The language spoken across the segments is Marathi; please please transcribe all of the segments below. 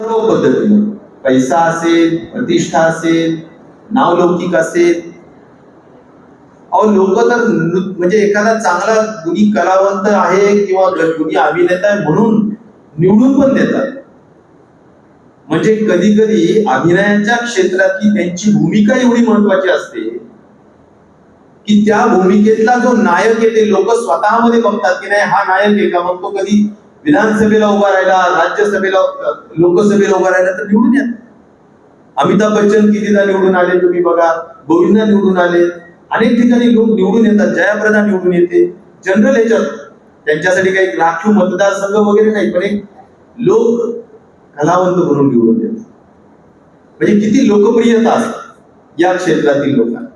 सर्व पद्धतीनं. पैसा असेल प्रतिष्ठा असेल नावलौकिक असेल. अहो लोक तर म्हणजे एखादा चांगला गुणी कलावंत आहे किंवा गुणी अभिनेता आहे म्हणून निवडून पण देतात. म्हणजे कधी कधी अभिनयाच्या क्षेत्रातली त्यांची भूमिका एवढी महत्वाची असते की त्या भूमिकेतला जो नायक आहे ते लोक स्वतःमध्ये बघतात की नाही हा नायक आहे का? मग तो कधी विधानसभेला उभा राहिला राज्यसभेला लोकसभेला उभा राहिला तर निवडून येतात अमिताभ बच्चन कितीदा निवडून आले तुम्ही बघा गोविंदा निवडून आले. अनेक ठिकाणी लोक निवडून येतात जयाप्रदा निवडून येते. जनरल याच्यात त्यांच्यासाठी काही राखीव मतदारसंघ वगैरे नाही पण एक लोक कलावंत म्हणून निवडून येतात. म्हणजे किती लोकप्रियता असते या क्षेत्रातील लोकांना.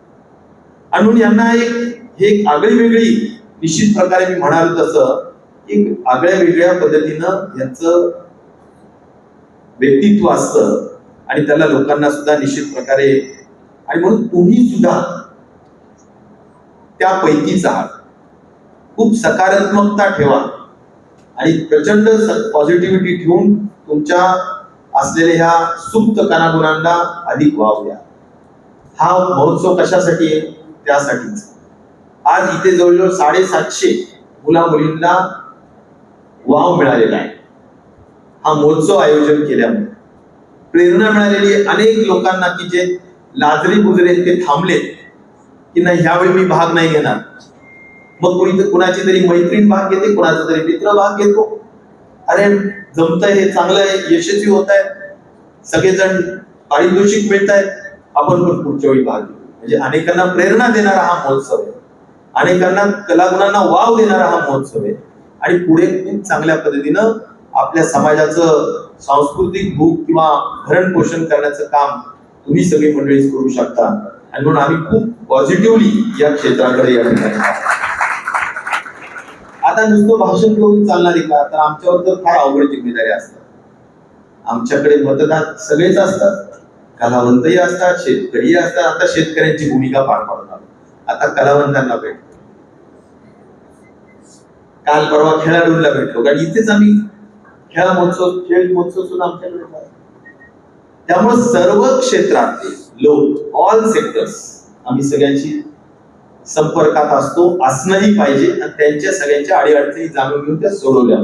आणि म्हणून यांना एक हे एक आगळी वेगळी निश्चित प्रकारे मी म्हणाल तसं एक आगळ्या वेगळ्या पद्धतीनं यांचं व्यक्तित्व असतं आणि त्याला लोकांना सुद्धा निश्चित प्रकारे आणि म्हणून तुम्ही सुद्धा त्यापैकीच आहात. खूप सकारात्मकता ठेवा आणि प्रचंड पॉझिटिव्हिटी ठेवून तुमच्या असलेल्या ह्या सुप्त कणागुणांना अधिक वाव द्या. हा महोत्सव कशासाठी आहे? त्यासाठीच. आज इथे जवळजवळ साडेसातशे मुला मुलींना वाव मिळालेला आहे. हा महोत्सव आयोजन केल्यामुळे प्रेरणा मिळालेली अनेक लोकांना की जे लाजरी गुजरे ते थांबले. की नाही ह्यावेळी मी भाग नाही घेणार. मग कुणी कुणाची तरी मैत्रीण भाग घेते कुणाचा तरी मित्र भाग घेतो. अरे जमत हे चांगलं आहे यशस्वी होत आहे. सगळेजण पारितोषिक मिळत आहेत आपण पण पुढच्या वेळी भाग घेऊ. म्हणजे अनेकांना प्रेरणा देणारा हा महोत्सव आहे. अनेकांना कलागुणांना वाव देणारा हा महोत्सव आहे. आणि पुढे चांगल्या पद्धतीनं आपल्या समाजाचं सांस्कृतिक भूक किंवा भरण पोषण करण्याचं काम तुम्ही सगळी मंडळीच करू शकता. आणि म्हणून आम्ही खूप पॉझिटिव्हली या क्षेत्राकडे या ठिकाणी आता नुसतं भाषण करून चालणार आहे का? तर आमच्यावर तर फार अवघड जिम्मेदारी असतात. आमच्याकडे मतदार सगळेच असतात. कलावंतही असतात शेतकरी असतात. आता शेतकऱ्यांची भूमिका पार पाडतात. आता कलावंतांना भेट. काल परवा खेळाडूंना भेटलो. कारण इथेच आम्ही खेळ महोत्सव खेळ महोत्सव सुद्धा आमच्याकडे त्यामुळे सर्व क्षेत्रातले लोक ऑल सेक्टर्स आम्ही सगळ्यांशी संपर्कात असतो असणंही पाहिजे आणि त्यांच्या सगळ्यांच्या अडीअडचणी जाणून घेऊन त्या सोडवल्या.